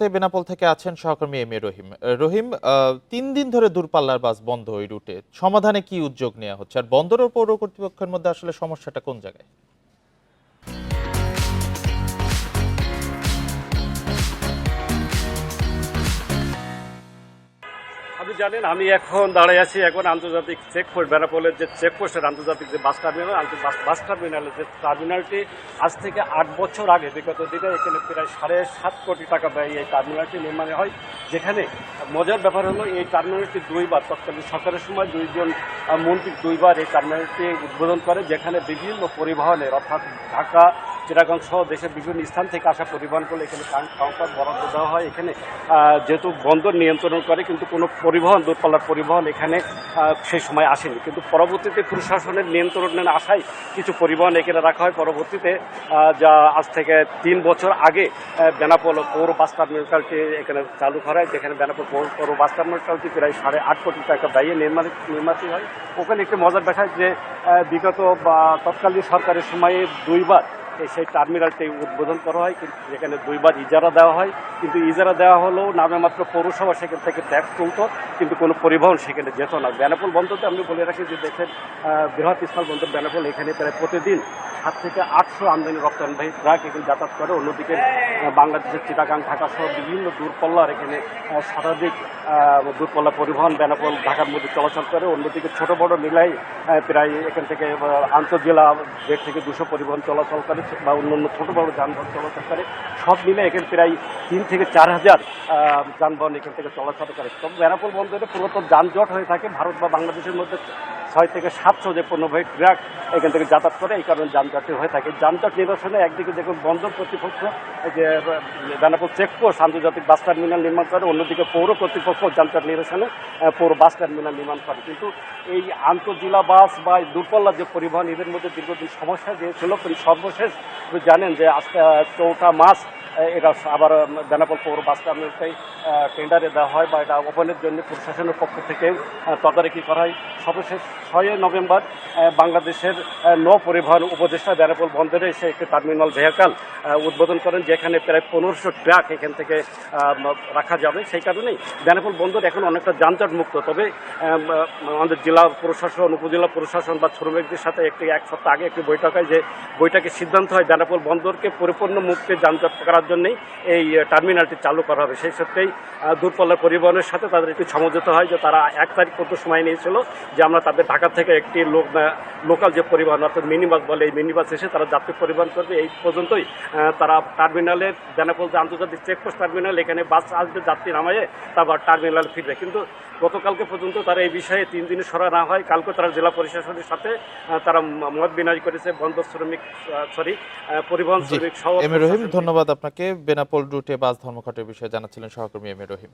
বেনাপোল থেকে আছেন সহকর্মী এম এ রহিম। রহিম তিন দিন ধরে দূরপাল্লার বাস বন্ধ ওই রুটে। সমাধানে কি উদ্যোগ নেওয়া হচ্ছে? আর বন্দর ও পৌর কর্তৃপক্ষের মধ্যে আসলে সমস্যাটা কোন জায়গায়? জানেন, আমি এখন দাঁড়াই আছি এখন আন্তর্জাতিক চেকপোস্ট বেনাপোলের যে চেকপোস্টের আন্তর্জাতিক যে বাস টার্মিনাল বাস টার্মিনালের যে টার্মিনালটি আজ থেকে আট বছর আগে, বিগত দিনে এখানে প্রায় সাড়ে সাত কোটি টাকা ব্যয় এই টার্মিনালটি নির্মাণে হয়। যেখানে মজার ব্যাপার হলো, এই টার্মিনালটি দুইবার, তৎকালীন সরকারের সময় দুইজন মন্ত্রী দুইবার এই টার্মিনালটি উদ্বোধন করে, যেখানে বিভিন্ন পরিবহনের, অর্থাৎ ঢাকা চিরাগঞ্জ সহ দেশের বিভিন্ন স্থান থেকে আসা পরিবহনগুলো এখানে কাউন্টার বরাদ্দ দেওয়া হয়। এখানে যেহেতু বন্দর নিয়ন্ত্রণ করে, কিন্তু কোনো পরিবহন, দূরপাল্লার পরিবহন এখানে সেই সময় আসেনি। কিন্তু পরবর্তীতে প্রশাসনের নিয়ন্ত্রণে আসায় কিছু পরিবহন এখানে রাখা হয়। পরবর্তীতে যা আজ থেকে তিন বছর আগে বেনাপোল পৌর বাস টার্মিনালটি এখানে চালু করা হয়, যেখানে বেনাপোল পৌর বাস টার্মিনালটি প্রায় সাড়ে আট কোটি টাকা ব্যয়ে নির্মাণ, নির্মিত হয়। ওখানে একটি মজার দেখায় যে বিগত বা তৎকালীন সরকারের সময়ে দুইবার সেই টার্মিনালটি উদ্বোধন করা হয় কিন্তু যেখানে দুইবার ইজারা দেওয়া হয়। কিন্তু ইজারা দেওয়া হলেও নামে মাত্র পৌরসভা সেখান থেকে ট্যাক্স তুলত কিন্তু কোনো পরিবহন সেখানে যেত না। বেনাপোল বন্দরতে আমি বলে রাখি যে দেশের বৃহৎ স্থল বন্দর বেনাপোল এখানে প্রায় প্রতিদিন সাত থেকে আটশো আমদানি রপ্তানিবাহী ট্রাক এখানে যাতায়াত করে। অন্যদিকে বাংলাদেশের চিটাগাং ঢাকা সহ বিভিন্ন দূরপল্লার এখানে শতাধিক দূরপল্লা পরিবহন বেনাপোল ঢাকার মধ্যে চলাচল করে। অন্যদিকে ছোট বড় মিলাই প্রায় এখান থেকে আহ, আন্তঃজেলা দেড় থেকে দুশো পরিবহন চলাচল করে। বা অন্যান্য ছোটো বড় যানবাহন চলাচল করে। সব মিলে এখানে প্রায় তিন থেকে চার হাজার যানবাহন এখান থেকে চলাচল করে। তবে বেনাপোল বন্দরে পুরাতন যানজট হয়ে থাকে। ভারত বা বাংলাদেশের মধ্যে ছয় থেকে সাতশো যে পণ্যবাহী ট্রাক এখান থেকে যাতায়াত করে, এই কারণে যানজটটি হয়ে থাকে। যানজট নিরসনে একদিকে দেখুন বন্দর কর্তৃপক্ষ যে, বেনাপোল চেকপোস্ট আন্তর্জাতিক বাস টার্মিনাল নির্মাণ করে, অন্যদিকে পৌর কর্তৃপক্ষ যানজট নিরসনে পৌর বাস টার্মিনাল নির্মাণ করে। কিন্তু এই আন্তঃজেলা বাস বা দূরপাল্লার যে পরিবহন, এদের মধ্যে দীর্ঘদিন সমস্যা যে ছিল কিন্তু সর্বশেষ জানেন যে আজকে চৌঠা মাস এটা আবার বেনাপোল পৌর বাস টার্মিনালটাই টেন্ডারে দেওয়া হয় বা এটা ওপেনের জন্য প্রশাসনের পক্ষ থেকে তদারকি করা হয়। সর্বশেষ ছয় নভেম্বর বাংলাদেশের নৌ পরিবহন উপদেষ্টা বেনাপোল বন্দরে এসে একটি টার্মিনাল ভেহিকাল উদ্বোধন করেন, যেখানে প্রায় পনেরোশো ট্রাক এখান থেকে রাখা যাবে। সেই কারণেই বেনাপোল বন্দর এখন অনেকটা যানজট মুক্ত তবে আমাদের জেলা প্রশাসন, উপজেলা প্রশাসন বা শ্রমিকদের সাথে একটি এক সপ্তাহ আগে একটি বৈঠক হয় যে বৈঠকে সিদ্ধান্ত হয় বেনাপোল বন্দরকে পরিপূর্ণ মুক্তি যানজট করার জন্যই এই টার্মিনালটি চালু করা হবে। সেই সত্যিই আহ, দূরপাল্লার পরিবহনের সাথে তাদের একটু সমঝোতা হয় যে তারা এক তারিখ পর্যন্ত সময় নিয়েছিল যে আমরা তাদের ঢাকা থেকে একটি লোক লোকাল যে পরিবহন অর্থাৎ মিনি বাস বলে এই মিনি বাস এসে তারা যাত্রী পরিবহন করবে। এই পর্যন্তই তারা টার্মিনালের বেনাপোল যে আন্তর্জাতিক চেকপোস্ট টার্মিনাল এখানে বাস আসবে যাত্রী নামায়ে তারপর টার্মিনাল ফিরবে। কিন্তু গতকালকে পর্যন্ত তারা এই বিষয়ে তিন দিনে সরা না হয়। কালকে তারা জেলা প্রশাসনের সাথে তারা মত বিনিময় করেছে। বন্দর শ্রমিক সরি পরিবহন শ্রমিক সহ। ধন্যবাদ আপনাকে। বেনাপোল রুটে বাস ধর্মঘটের বিষয়ে জানাচ্ছিলেন সহকর্মী এম রহিম।